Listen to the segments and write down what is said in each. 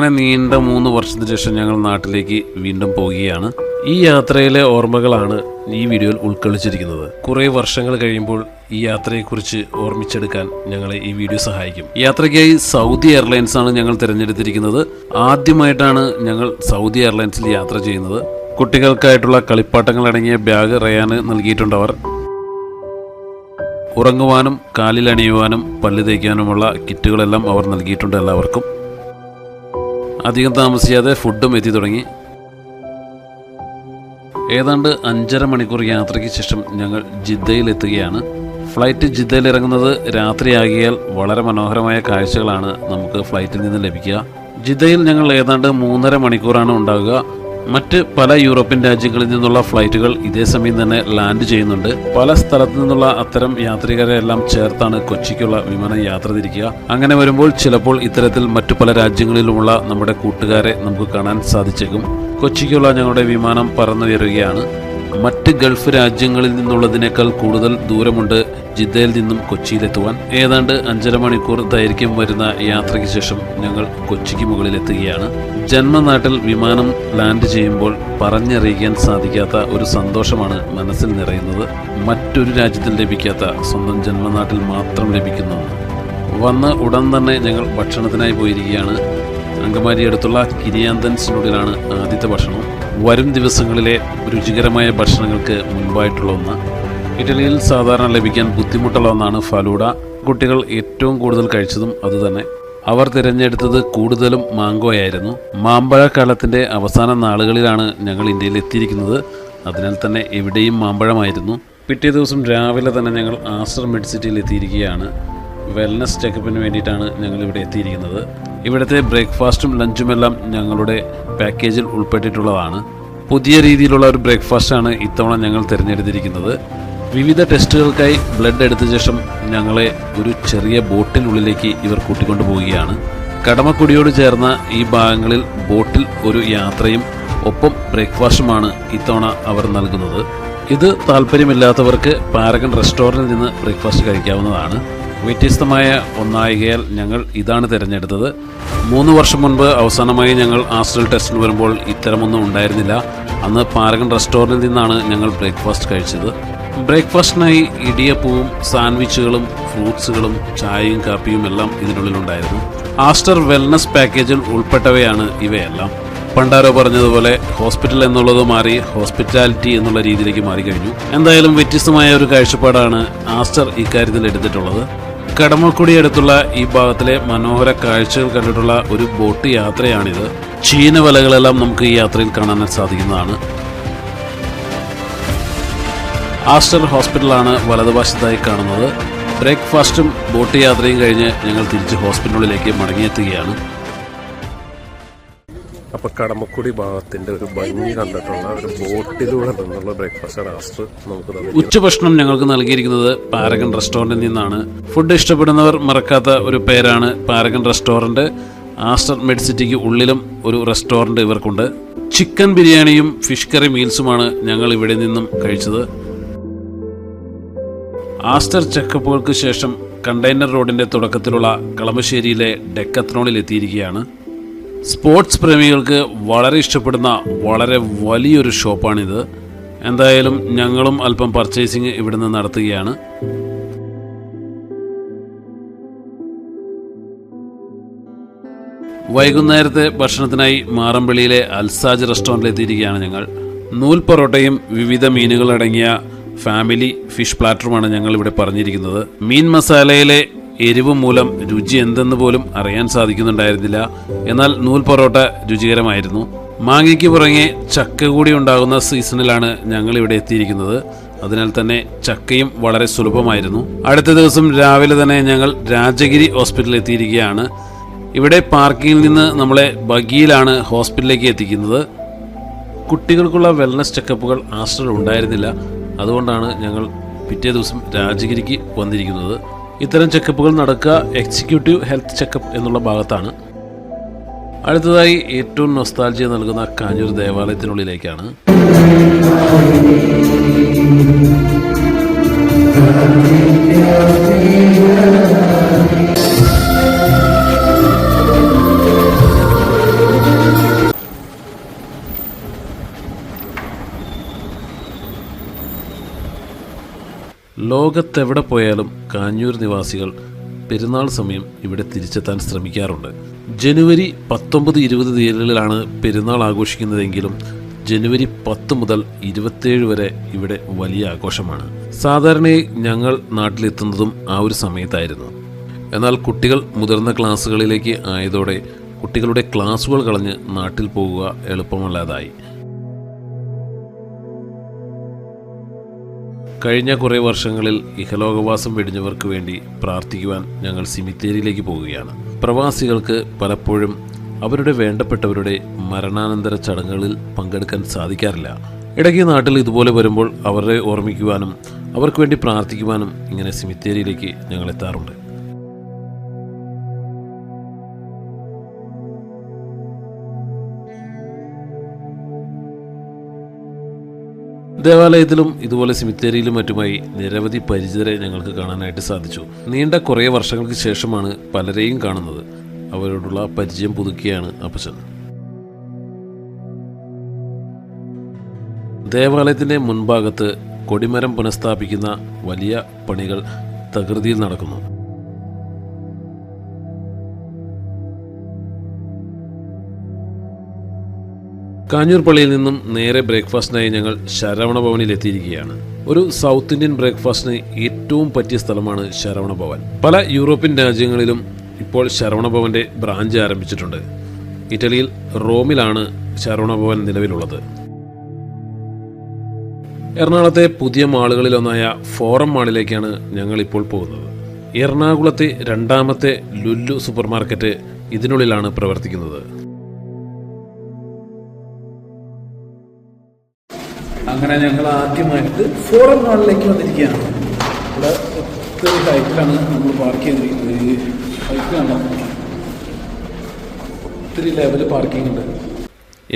അങ്ങനെ നീണ്ട മൂന്ന് വർഷത്തിന് ശേഷം ഞങ്ങൾ നാട്ടിലേക്ക് വീണ്ടും പോവുകയാണ്. ഈ യാത്രയിലെ ഓർമ്മകളാണ് ഈ വീഡിയോയിൽ ഉൾക്കൊള്ളിച്ചിരിക്കുന്നത്. കുറേ വർഷങ്ങൾ കഴിയുമ്പോൾ ഈ യാത്രയെക്കുറിച്ച് ഓർമ്മിച്ചെടുക്കാൻ ഞങ്ങളെ ഈ വീഡിയോ സഹായിക്കും. യാത്രയ്ക്കായി സൗദി എയർലൈൻസ് ആണ് ഞങ്ങൾ തിരഞ്ഞെടുത്തിരിക്കുന്നത്. ആദ്യമായിട്ടാണ് ഞങ്ങൾ സൗദി എയർലൈൻസിൽ യാത്ര ചെയ്യുന്നത്. കുട്ടികൾക്കായിട്ടുള്ള കളിപ്പാട്ടങ്ങൾ അടങ്ങിയ ബാഗ് റയാന് നൽകിയിട്ടുണ്ട് അവർ. ഉറങ്ങുവാനും കാലിൽ അണിയുവാനും പല്ല് തേക്കാനുമുള്ള കിറ്റുകളെല്ലാം അവർ നൽകിയിട്ടുണ്ട് എല്ലാവർക്കും. അധികം താമസിയാതെ ഫുഡും എത്തി തുടങ്ങി. ഏതാണ്ട് അഞ്ചര മണിക്കൂർ യാത്രയ്ക്ക് ശേഷം ഞങ്ങൾ ജിദ്ദയിൽ എത്തുകയാണ് ഫ്ലൈറ്റ് ജിദ്ദയിൽ ഇറങ്ങുന്നത് രാത്രിയാകിയാൽ വളരെ മനോഹരമായ കാഴ്ചകളാണ് നമുക്ക് ഫ്ലൈറ്റിൽ നിന്ന് ലഭിക്കുക. ജിദ്ദയിൽ ഞങ്ങൾ ഏതാണ്ട് മൂന്നര മണിക്കൂറാണ് ഉണ്ടാകുക മറ്റ് പല യൂറോപ്യൻ രാജ്യങ്ങളിൽ നിന്നുള്ള ഫ്ലൈറ്റുകൾ ഇതേ സമയം തന്നെ ലാൻഡ് ചെയ്യുന്നുണ്ട്. പല സ്ഥലത്തു നിന്നുള്ള അത്തരം യാത്രികരെ എല്ലാം ചേർത്താണ് കൊച്ചിക്കുള്ള വിമാനം യാത്ര തിരിക്കുക. അങ്ങനെ വരുമ്പോൾ ചിലപ്പോൾ ഇത്തരത്തിൽ മറ്റു പല രാജ്യങ്ങളിലുമുള്ള നമ്മുടെ കൂട്ടുകാരെ നമുക്ക് കാണാൻ സാധിച്ചേക്കും. കൊച്ചിക്കുള്ള ഞങ്ങളുടെ വിമാനം പറന്നുയരുകയാണ്. മറ്റ് ഗൾഫ് രാജ്യങ്ങളിൽ നിന്നുള്ളതിനേക്കാൾ കൂടുതൽ ദൂരമുണ്ട് ജിദ്ദയിൽ നിന്നും കൊച്ചിയിലെത്തുവാൻ. ഏതാണ്ട് അഞ്ചര മണിക്കൂർ ദൈർഘ്യം വരുന്ന യാത്രയ്ക്ക് ശേഷം ഞങ്ങൾ കൊച്ചിക്ക് മുകളിലെത്തുകയാണ്. ജന്മനാട്ടിൽ വിമാനം ലാൻഡ് ചെയ്യുമ്പോൾ പറഞ്ഞറിയിക്കാൻ സാധിക്കാത്ത ഒരു സന്തോഷമാണ് മനസ്സിൽ നിറയുന്നത്. മറ്റൊരു രാജ്യത്തിൽ ലഭിക്കാത്ത സ്വന്തം ജന്മനാട്ടിൽ മാത്രം ലഭിക്കുന്നു. വന്ന് ഉടൻ തന്നെ ഞങ്ങൾ ഭക്ഷണത്തിനായി പോയിരിക്കുകയാണ്. അങ്കമാരി അടുത്തുള്ള കിരിയാന്തൻസിനുള്ളിലാണ് ആദ്യത്തെ ഭക്ഷണം. വരും ദിവസങ്ങളിലെ രുചികരമായ ഭക്ഷണങ്ങൾക്ക് മുൻപായിട്ടുള്ള ഒന്ന്. ഇറ്റലിയിൽ സാധാരണ ലഭിക്കാൻ ബുദ്ധിമുട്ടുള്ള ഒന്നാണ് ഫലൂഡ. കുട്ടികൾ ഏറ്റവും കൂടുതൽ കഴിച്ചതും അതുതന്നെ. അവർ തിരഞ്ഞെടുത്തത് കൂടുതലും മാങ്കോയായിരുന്നു മാമ്പഴക്കാലത്തിന്റെ അവസാന നാളുകളിലാണ് ഞങ്ങൾ ഇന്ത്യയിൽ എത്തിയിരിക്കുന്നത്. അതിനാൽ തന്നെ എവിടെയും മാമ്പഴമായിരുന്നു. പിറ്റേ ദിവസം രാവിലെ തന്നെ ഞങ്ങൾ ആസ്റ്റർ മെഡ് സിറ്റിയിൽ എത്തിയിരിക്കുകയാണ്. വെൽനസ് ചെക്കപ്പിന് വേണ്ടിയിട്ടാണ് ഞങ്ങൾ ഇവിടെ എത്തിയിരിക്കുന്നത്. ഇവിടുത്തെ ബ്രേക്ക്ഫാസ്റ്റും ലഞ്ചുമെല്ലാം ഞങ്ങളുടെ പാക്കേജിൽ ഉൾപ്പെട്ടിട്ടുള്ളതാണ്. പുതിയ രീതിയിലുള്ള ഒരു ബ്രേക്ക്ഫാസ്റ്റാണ് ഇത്തവണ ഞങ്ങൾ തിരഞ്ഞെടുത്തിരിക്കുന്നത്. വിവിധ ടെസ്റ്റുകൾക്കായി ബ്ലഡ് എടുത്ത ശേഷം ഞങ്ങളെ ഒരു ചെറിയ ബോട്ടിനുള്ളിലേക്ക് ഇവർ കൂട്ടിക്കൊണ്ടു പോവുകയാണ്. കടമക്കുടിയോട് ചേർന്ന ഈ ഭാഗങ്ങളിൽ ബോട്ടിൽ ഒരു യാത്രയും ഒപ്പം ബ്രേക്ക്ഫാസ്റ്റുമാണ് ഇത്തവണ അവർ നൽകുന്നത്. ഇത് താല്പര്യമില്ലാത്തവർക്ക് പാരഗൺ റെസ്റ്റോറന്റിൽ നിന്ന് ബ്രേക്ക്ഫാസ്റ്റ് കഴിക്കാവുന്നതാണ്. വ്യത്യസ്തമായ ഒന്നായികയാൽ ഞങ്ങൾ ഇതാണ് തിരഞ്ഞെടുത്തത്. മൂന്ന് വർഷം മുൻപ് അവസാനമായി ഞങ്ങൾ ആസ്റ്റൽ ടെസ്റ്റിന് വരുമ്പോൾ ഇത്തരമൊന്നും ഉണ്ടായിരുന്നില്ല. അന്ന് പാരഗൺ റെസ്റ്റോറന്റിൽ നിന്നാണ് ഞങ്ങൾ ബ്രേക്ക്ഫാസ്റ്റ് കഴിച്ചത്. ബ്രേക്ക്ഫാസ്റ്റിനായി ഇടിയപ്പവും സാൻഡ്വിച്ചുകളും ഫ്രൂട്ട്സുകളും ചായയും കാപ്പിയും എല്ലാം ഇതിനുള്ളിലുണ്ടായിരുന്നു. ആസ്റ്റർ വെൽനസ് പാക്കേജിൽ ഉൾപ്പെട്ടവയാണ് ഇവയെല്ലാം. പണ്ടാരോ പറഞ്ഞതുപോലെ ഹോസ്പിറ്റൽ എന്നുള്ളത് മാറി ഹോസ്പിറ്റാലിറ്റി എന്നുള്ള രീതിയിലേക്ക് മാറിക്കഴിഞ്ഞു. എന്തായാലും വ്യത്യസ്തമായ ഒരു കാഴ്ചപ്പാടാണ് ആസ്റ്റർ ഇക്കാര്യത്തിൽ എടുത്തിട്ടുള്ളത്. കടമക്കുടി അടുത്തുള്ള ഈ ഭാഗത്തിലെ മനോഹര കാഴ്ചകൾ കണ്ടിട്ടുള്ള ഒരു ബോട്ട് യാത്രയാണിത്. ചീന വലകളെല്ലാം നമുക്ക് ഈ യാത്രയിൽ കാണാൻ സാധിക്കുന്നതാണ്. ആസ്റ്റർ ഹോസ്പിറ്റലാണ് വലതുവശത്തായി കാണുന്നത്. ബ്രേക്ക്ഫാസ്റ്റും ബോട്ട് യാത്രയും കഴിഞ്ഞ് ഞങ്ങൾ തിരിച്ച് ഹോസ്പിറ്റലിലേക്ക് മടങ്ങിയെത്തുകയാണ്. അപ്പൊ കടമക്കുടി ഭാഗത്തിന്റെ ഒരു ഭംഗി കണ്ടിട്ടുള്ള ഒരു ബോട്ടിലൂടെ നിന്നുള്ള ബ്രേക്ക്ഫാസ്റ്റ് ആസ്റ്റർ നമുക്ക് ഉച്ചഭക്ഷണം ഞങ്ങൾക്ക് നൽകിയിരിക്കുന്നത് പാരകൻ റെസ്റ്റോറന്റിൽ നിന്നാണ്. ഫുഡ് ഇഷ്ടപ്പെടുന്നവർ മറക്കാത്ത ഒരു പേരാണ് പാരകൻ റെസ്റ്റോറന്റ്. ആസ്റ്റർ മെഡ് സിറ്റിക്ക് ഉള്ളിലും ഒരു റെസ്റ്റോറന്റ് ഇവർക്കുണ്ട്. ചിക്കൻ ബിരിയാണിയും ഫിഷ് കറി മീൽസുമാണ് ഞങ്ങൾ ഇവിടെ നിന്നും കഴിച്ചത്. ആസ്റ്റർ ചെക്കപ്പുകൾക്ക് ശേഷം കണ്ടെയ്നർ റോഡിന്റെ തുടക്കത്തിലുള്ള കളമശ്ശേരിയിലെ ഡെക്കത്രോണിൽ എത്തിയിരിക്കുകയാണ്. സ്പോർട്സ് പ്രേമികൾക്ക് വളരെ ഇഷ്ടപ്പെടുന്ന വളരെ വലിയൊരു ഷോപ്പാണിത്. എന്തായാലും ഞങ്ങളും അല്പം പർച്ചേസിങ് ഇവിടുന്ന് നടത്തുകയാണ്. വൈകുന്നേരത്തെ ഭക്ഷണത്തിനായി മാറമ്പള്ളിയിലെ അൽസാജ് റെസ്റ്റോറന്റിൽ എത്തിയിരിക്കുകയാണ് ഞങ്ങൾ. നൂൽ പൊറോട്ടയും വിവിധ മീനുകളടങ്ങിയ ഫാമിലി ഫിഷ് പ്ലാറ്ററുമാണ് ഞങ്ങൾ ഇവിടെ പറഞ്ഞിരിക്കുന്നത്. മീൻ മസാലയിലെ എരിവ് മൂലം രുചി എന്തെന്ന് പോലും അറിയാൻ സാധിക്കുന്നുണ്ടായിരുന്നില്ല. എന്നാൽ നൂൽ പൊറോട്ട രുചികരമായിരുന്നു. മാങ്ങയ്ക്ക് പുറകെ ചക്ക കൂടി ഉണ്ടാകുന്ന സീസണിലാണ് ഞങ്ങൾ ഇവിടെ എത്തിയിരിക്കുന്നത്. അതിനാൽ തന്നെ ചക്കയും വളരെ സുലഭമായിരുന്നു. അടുത്ത ദിവസം രാവിലെ തന്നെ ഞങ്ങൾ രാജഗിരി ഹോസ്പിറ്റലിൽ എത്തിയിരിക്കുകയാണ്. ഇവിടെ പാർക്കിങ്ങിൽ നിന്ന് നമ്മളെ ബഗിയിലാണ് ഹോസ്പിറ്റലിലേക്ക് എത്തിക്കുന്നത്. കുട്ടികൾക്കുള്ള വെൽനസ് ചെക്കപ്പുകൾ ആസ്റ്റർ ഉണ്ടായിരുന്നില്ല. അതുകൊണ്ടാണ് ഞങ്ങൾ പിറ്റേ ദിവസം രാജഗിരിക്ക് വന്നിരിക്കുന്നത്. ഇത്തരം ചെക്കപ്പുകൾ നടക്കുക എക്സിക്യൂട്ടീവ് ഹെൽത്ത് ചെക്കപ്പ് എന്നുള്ള ഭാഗത്താണ്. അടുത്തതായി ഏറ്റവും നൊസ്താൽജിയ നൽകുന്ന കാഞ്ഞൂർ ദേവാലയത്തിനുള്ളിലേക്കാണ്. ലോകത്തെവിടെ പോയാലും കാഞ്ഞൂർ നിവാസികൾ പെരുന്നാൾ സമയം ഇവിടെ തിരിച്ചെത്താൻ ശ്രമിക്കാറുണ്ട്. ജനുവരി പത്തൊമ്പത് ഇരുപത് തീയതികളിലാണ് പെരുന്നാൾ ആഘോഷിക്കുന്നതെങ്കിലും ജനുവരി പത്ത് മുതൽ ഇരുപത്തേഴ് വരെ ഇവിടെ വലിയ ആഘോഷമാണ്. സാധാരണയായി ഞങ്ങൾ നാട്ടിലെത്തുന്നതും ആ ഒരു സമയത്തായിരുന്നു. എന്നാൽ കുട്ടികൾ മുതിർന്ന ക്ലാസ്സുകളിലേക്ക് ആയതോടെ കുട്ടികളുടെ ക്ലാസ്സുകൾ കളഞ്ഞ് നാട്ടിൽ പോകുക എളുപ്പമല്ലാതായി. കഴിഞ്ഞ കുറേ വർഷങ്ങളിൽ ഇഹലോകവാസം വെടിഞ്ഞവർക്ക് വേണ്ടി പ്രാർത്ഥിക്കുവാൻ ഞങ്ങൾ സിമിത്തേരിയിലേക്ക് പോവുകയാണ്. പ്രവാസികൾക്ക് പലപ്പോഴും അവരുടെ വേണ്ടപ്പെട്ടവരുടെ മരണാനന്തര ചടങ്ങുകളിൽ പങ്കെടുക്കാൻ സാധിക്കാറില്ല. ഇടയ്ക്ക് നാട്ടിൽ ഇതുപോലെ വരുമ്പോൾ അവരെ ഓർമ്മിക്കുവാനും അവർക്ക് വേണ്ടി പ്രാർത്ഥിക്കുവാനും ഇങ്ങനെ സിമിത്തേരിയിലേക്ക് ഞങ്ങൾ എത്താറുണ്ട്. ദേവാലയത്തിലും ഇതുപോലെ സിമിത്തേരിയിലും മറ്റുമായി നിരവധി പരിചിതരെ ഞങ്ങൾക്ക് കാണാനായിട്ട് സാധിച്ചു. നീണ്ട കുറേ വർഷങ്ങൾക്ക് ശേഷമാണ് പലരെയും കാണുന്നത്. അവരോടുള്ള പരിചയം പുതുക്കിയാണ് അപ്പച്ചൻ. ദേവാലയത്തിന്റെ മുൻഭാഗത്ത് കൊടിമരം പുനഃസ്ഥാപിക്കുന്ന വലിയ പണികൾ തകൃതിയിൽ നടക്കുന്നു. കാഞ്ഞൂർ പള്ളിയിൽ നിന്നും നേരെ ബ്രേക്ക്ഫാസ്റ്റിനായി ഞങ്ങൾ ശരവണ ഭവനിൽ എത്തിയിരിക്കുകയാണ്. ഒരു സൗത്ത് ഇന്ത്യൻ ബ്രേക്ക്ഫാസ്റ്റിന് ഏറ്റവും പറ്റിയ സ്ഥലമാണ് ശരവണ ഭവൻ. പല യൂറോപ്യൻ രാജ്യങ്ങളിലും ഇപ്പോൾ ശരവണ ഭവന്റെ ബ്രാഞ്ച് ആരംഭിച്ചിട്ടുണ്ട്. ഇറ്റലിയിൽ റോമിലാണ് ശരവണ ഭവൻ നിലവിലുള്ളത്. എറണാകുളത്തെ പുതിയ മാളുകളിലൊന്നായ ഫോറം മാളിലേക്കാണ് ഞങ്ങൾ ഇപ്പോൾ പോകുന്നത്. എറണാകുളത്തെ രണ്ടാമത്തെ ലുല്ലു സൂപ്പർ മാർക്കറ്റ് ഇതിനുള്ളിലാണ് പ്രവർത്തിക്കുന്നത്. അങ്ങനെ ഞങ്ങൾ ആദ്യമായിട്ട് ഫോറം മാളിലേക്ക് വന്നിരിക്കുകയാണ്. ഇവിടെ ഒത്തിരി ഹൈറ്റിലാണ് നമ്മൾ പാർക്ക് ചെയ്തിരിക്കുന്നത്. ഈ ഹൈറ്റിലാണ് ഒത്തിരി ലെവൽ പാർക്കിംഗ് ഉണ്ട്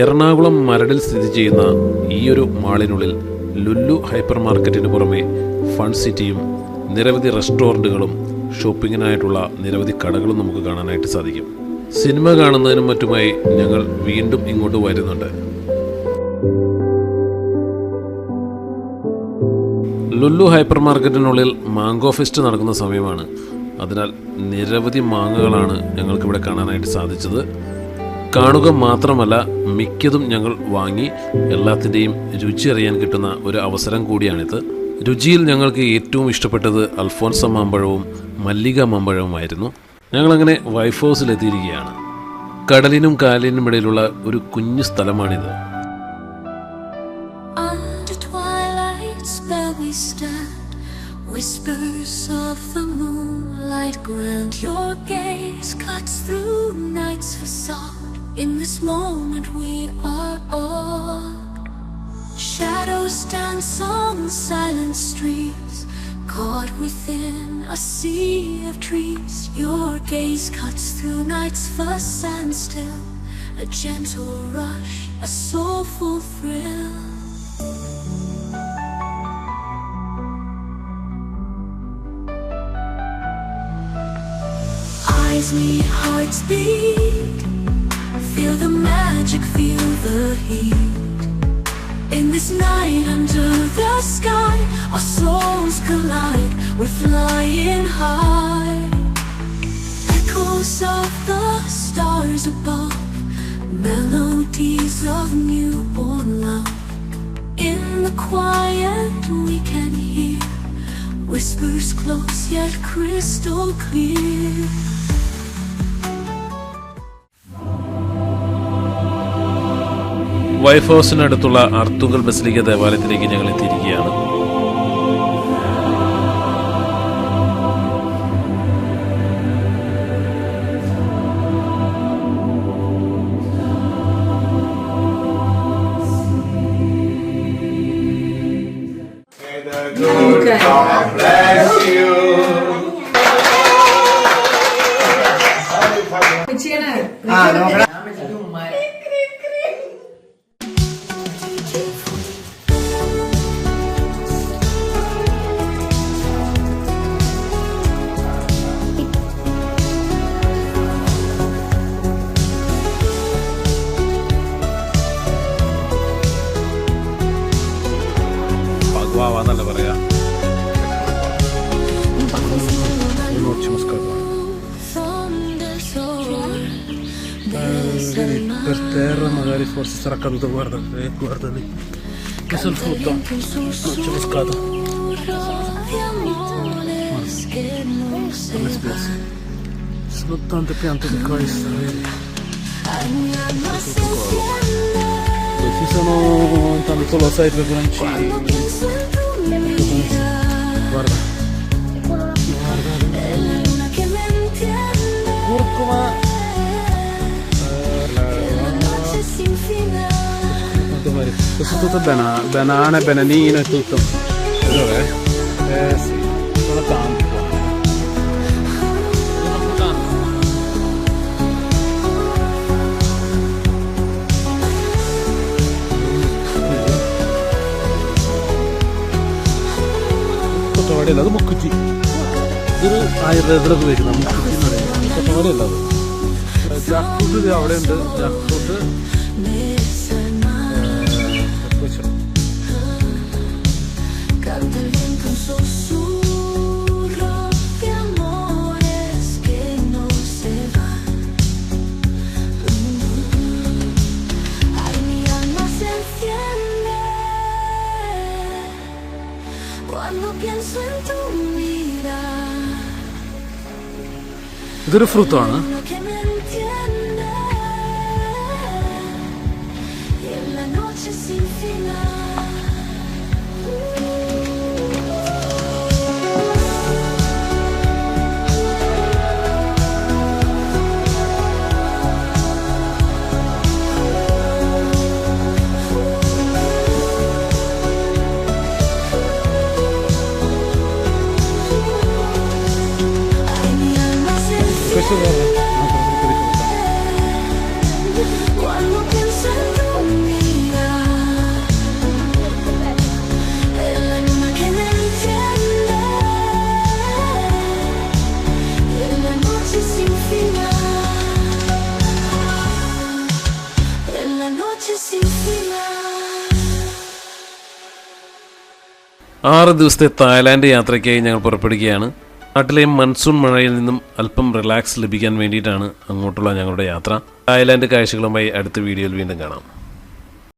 എറണാകുളം മരടിൽ സ്ഥിതി ചെയ്യുന്ന ഈ ഒരു മാളിനുള്ളിൽ ലുല്ലു ഹൈപ്പർ മാർക്കറ്റിന് പുറമെ ഫൺ സിറ്റിയും നിരവധി റെസ്റ്റോറന്റുകളും ഷോപ്പിങ്ങിനായിട്ടുള്ള നിരവധി കടകളും നമുക്ക് കാണാനായിട്ട് സാധിക്കും. സിനിമ കാണുന്നതിനും മറ്റുമായി ഞങ്ങൾ വീണ്ടും ഇങ്ങോട്ട് വരുന്നുണ്ട്. ലുല്ലു ഹൈപ്പർ മാർക്കറ്റിനുള്ളിൽ മാംഗോ ഫെസ്റ്റ് നടക്കുന്ന സമയമാണ്. അതിനാൽ നിരവധി മാങ്ങകളാണ് ഞങ്ങൾക്കിവിടെ കാണാനായിട്ട് സാധിച്ചത്. കാണുക മാത്രമല്ല മിക്കതും ഞങ്ങൾ വാങ്ങി എല്ലാത്തിന്റെയും രുചി അറിയാൻ കിട്ടുന്ന ഒരു അവസരം കൂടിയാണിത്. രുചിയിൽ ഞങ്ങൾക്ക് ഏറ്റവും ഇഷ്ടപ്പെട്ടത് അൽഫോൻസ മാമ്പഴവും മല്ലിക മാമ്പഴവുമായിരുന്നു. ഞങ്ങളങ്ങനെ വൈഫ് ഹൗസിലെത്തിയിരിക്കുകയാണ് കടലിനും കാലിനും ഇടയിലുള്ള ഒരു കുഞ്ഞു സ്ഥലമാണിത്. In this moment we are all. Shadows dance on silent streets, caught within a sea of trees. Your gaze cuts through night's fuss and still. A gentle rush, a soulful thrill. Eyes meet, hearts beat. Feel the magic, feel the heat. In this night under the sky, our souls collide. We're flying high. Echoes of the stars above, melodies of newborn love. In the quiet, we can hear whispers close yet crystal clear. Wife ഹൗസിനടുത്തുള്ള Arthunkal basilica ദേവാലയത്തിലേക്ക് ഞങ്ങൾ എത്തിയിരിക്കുകയാണ്. ഭഗവാന്നല്ല പറയാ Moscato. Thunders roar. Per terra magari forse sarà caduto, guarda, eh, guarda lì. Questo è il frutto. Noce moscato. Di amores que no se Alle spese. Ci sono tante piante di questa, vedi? Ay, mi alma se enciende Ci sono intanto lo sai peperoncini. Guarda. Guarda. Curcuma. Questo tutto è bana banana, bananino e tutto. Dov'è? Eh sì, sono tanti. തൊട്ടവാടിയല്ല അത് മുക്കുറ്റി. ഇതൊരു ആയുർവേദത്തിലൊക്കെ ഉപയോഗിക്കുന്ന മുക്കുറ്റി എന്ന് പറയുന്നത്. തൊട്ടവാടിയല്ല അത്. Jack fruit അവിടെ ഉണ്ട് ജാക്ക് ഫ്രൂട്ട് ഇതൊരു ഫ്രൂട്ടാണ് Sin final. ആറ് ദിവസത്തെ തായ്ലാൻഡ് യാത്രയ്ക്കായി ഞങ്ങൾ പുറപ്പെടുകയാണ്. നാട്ടിലെ മൺസൂൺ മഴയിൽ നിന്നും അല്പം റിലാക്സ് ലഭിക്കാൻ വേണ്ടിയിട്ടാണ് അങ്ങോട്ടുള്ള ഞങ്ങളുടെ യാത്ര. തായ്ലാൻഡ് കാഴ്ചകളുമായി അടുത്ത വീഡിയോയിൽ വീണ്ടും കാണാം.